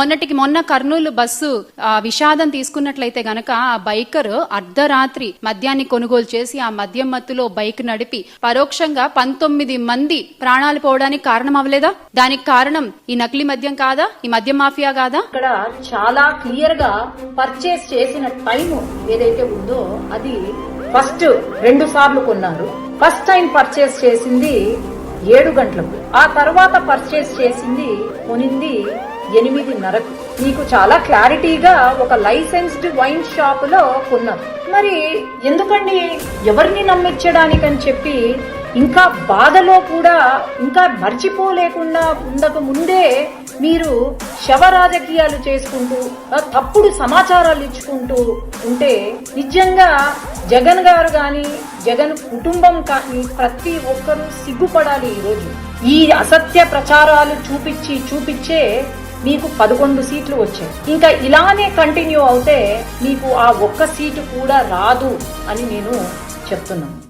మొన్నటికి మొన్న కర్నూలు బస్సు ఆ, విషాదం తీసుకున్నట్లయితే గనక ఆ బైకర్ అర్ధరాత్రి మద్యాన్ని కొనుగోలు చేసి ఆ మద్యం మత్తులో బైక్ నడిపి పరోక్షంగా పంతొమ్మిది మంది ప్రాణాలు పోవడానికి కారణం అవ్వలేదా దానికి కారణం ఈ నకిలీ మద్యం కాదా? ఈ మద్యం మాఫియా కాదా? ఇక్కడ చాలా క్లియర్గా పర్చేస్ చేసిన టైం ఏదైతే ఉందో అది ఫస్ట్ రెండు సార్లు కొన్నారు. ఫస్ట్ టైం పర్చేస్ చేసింది ఏడు గంటలకు. ఆ తర్వాత పర్చేస్ చేసింది కొనింది ఎనిమిదిన్నరకు మీకు చాలా క్లారిటీగా ఒక లైసెన్స్డ్ వైన్ షాప్లో కొన్నారు మరి ఎందుకండి ఎవరిని నమ్మించడానికని చెప్పి ఇంకా బాధలో కూడా ఇంకా మర్చిపోలేకుండా ఉండక ముందే మీరు శవ రాజకీయాలు చేసుకుంటూ తప్పుడు సమాచారాలు ఇచ్చుకుంటూ ఉంటే నిజంగా జగన్ గారు కానీ జగన్ కుటుంబం కానీ ప్రతి ఒక్కరూ సిగ్గుపడాలి ఈరోజు ఈ అసత్య ప్రచారాలు చూపించి చూపించే మీకు పదకొండు సీట్లు వచ్చాయి. ఇంకా ఇలానే కంటిన్యూ అవుతే మీకు ఆ ఒక్క సీటు కూడా రాదు అని నేను చెప్తున్నాను.